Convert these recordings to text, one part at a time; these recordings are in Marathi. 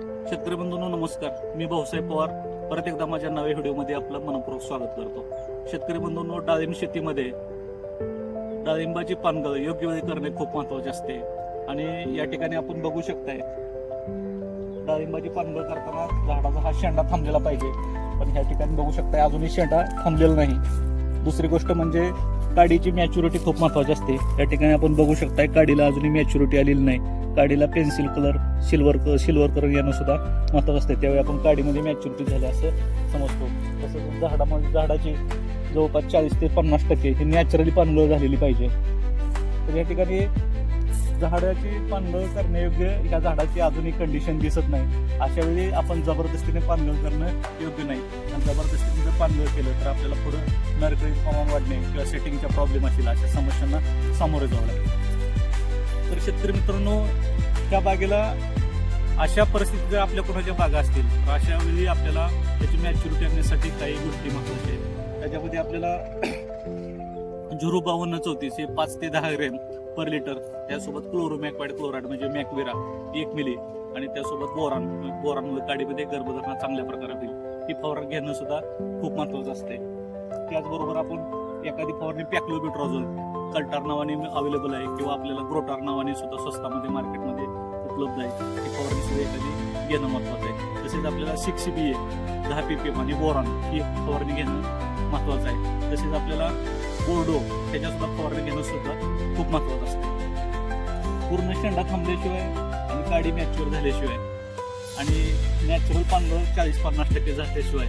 शेतकरी बंधूंनो नमस्कार. मी भाऊसाहेब पवार. परत एकदा माझ्या नव्या व्हिडिओमध्ये आपलं मनपूर्वक स्वागत करतो. शेतकरी बंधूंनो डाळिंब शेतीमध्ये डाळिंबाची पानगळ योग्य वेळी करणे खूप महत्त्वाचे असते. आणि या ठिकाणी आपण बघू शकताय डाळिंबाची पानगळ करताना झाडाचा हा शेंडा थांबलेला पाहिजे. पण ह्या ठिकाणी बघू शकताय अजूनही शेंडा थांबलेला नाही. दुसरी गोष्ट म्हणजे काडीची मॅच्युरिटी खूप महत्वाची असते. या ठिकाणी आपण बघू शकताय काडीला अजूनही मॅच्युरिटी आलेली नाही. काडीला pencil colour silver silver colour येणं सुद्धा महत्वाचं असते. त्यावेळी आपण काडीमध्ये मॅच्युरिटी झाली असं समजतो. तसंच झाडामध्ये झाडाची जवळपास चाळीस ते पन्नास टक्के ही नॅचरली पानगळ झालेली पाहिजे. तर या ठिकाणी झाडाची पानगळ करण्यायोग्य ह्या झाडाची अजूनही कंडिशन दिसत नाही. अशा वेळी आपण जबरदस्तीने पानगळ करणं योग्य नाही. आणि जबरदस्तीने जर पानगळ केलं तर आपल्याला पुढं नरकळी प्रमाण वाढणे किंवा सेटिंगचा प्रॉब्लेम असेल अशा समस्यांना सामोरे जावं लागेल. तर शेतकरी मित्रांनो त्या बागेला अशा परिस्थितीत जर आपल्या कुणाच्या बागा असतील तर अशा वेळी आपल्याला त्याची मॅच्युरिटी आणण्यासाठी काही गोष्टी महत्त्वाच्या आहेत. त्याच्यामध्ये आपल्याला झुरू बावन्न चौतीस हे पाच ते दहा ग्रॅम. पर लिटर त्यासोबत क्लोरोमॅकवाईड क्लोराईड म्हणजे मॅकविरा एक मिली आणि त्यासोबत बोरान बोरानमुळे काडीमध्ये गर्भधारणा चांगल्या प्रकारे होईल. ही फवारणी घेणं सुद्धा खूप महत्वाचं असते. त्याचबरोबर आपण एखादी फवारणी पॅक्लोबिट्रॉझोल कल्टार नावाने अवेलेबल आहे किंवा आपल्याला ग्रोटार नावाने सुद्धा स्वस्तामध्ये मार्केटमध्ये उपलब्ध आहे. ही फवारणी सुद्धा एखादी घेणं महत्वाचं आहे. तसेच आपल्याला सिक्स बी ए दहा पी पी एम आणि बोरान ही फवारणी घेणं महत्वाचं आहे. तसेच आपल्याला बोर्डो त्याच्यासुद्धा फवारणी घेणं सुद्धा महत्वाचं असतं. पूर्ण शेंडा थांबल्याशिवाय आणि गाडी मॅच्युअर झाल्याशिवाय आणि नॅचरल पांढरं चाळीस पन्नास टक्के झाल्याशिवाय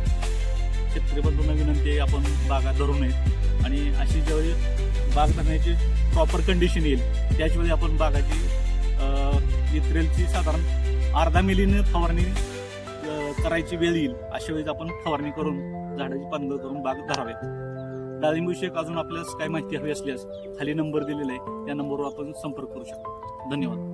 शेतकरी बंधूंना विनंती आपण बागा धरू नयेत. आणि अशी ज्यावेळी बाग धरण्याची प्रॉपर कंडिशन येईल त्याचवेळी आपण बागाची इत्रेलची साधारण अर्धा मिलीने फवारणी करायची वेळ येईल. अशा वेळेस आपण फवारणी करून झाडाची पानगळ करून बाग धरावेत. डाळिंबविषयक अजून आपल्यास काय माहिती हवी असल्यास खाली नंबर दिलेला आहे. त्या नंबरवर आपण संपर्क करू शकतो. धन्यवाद.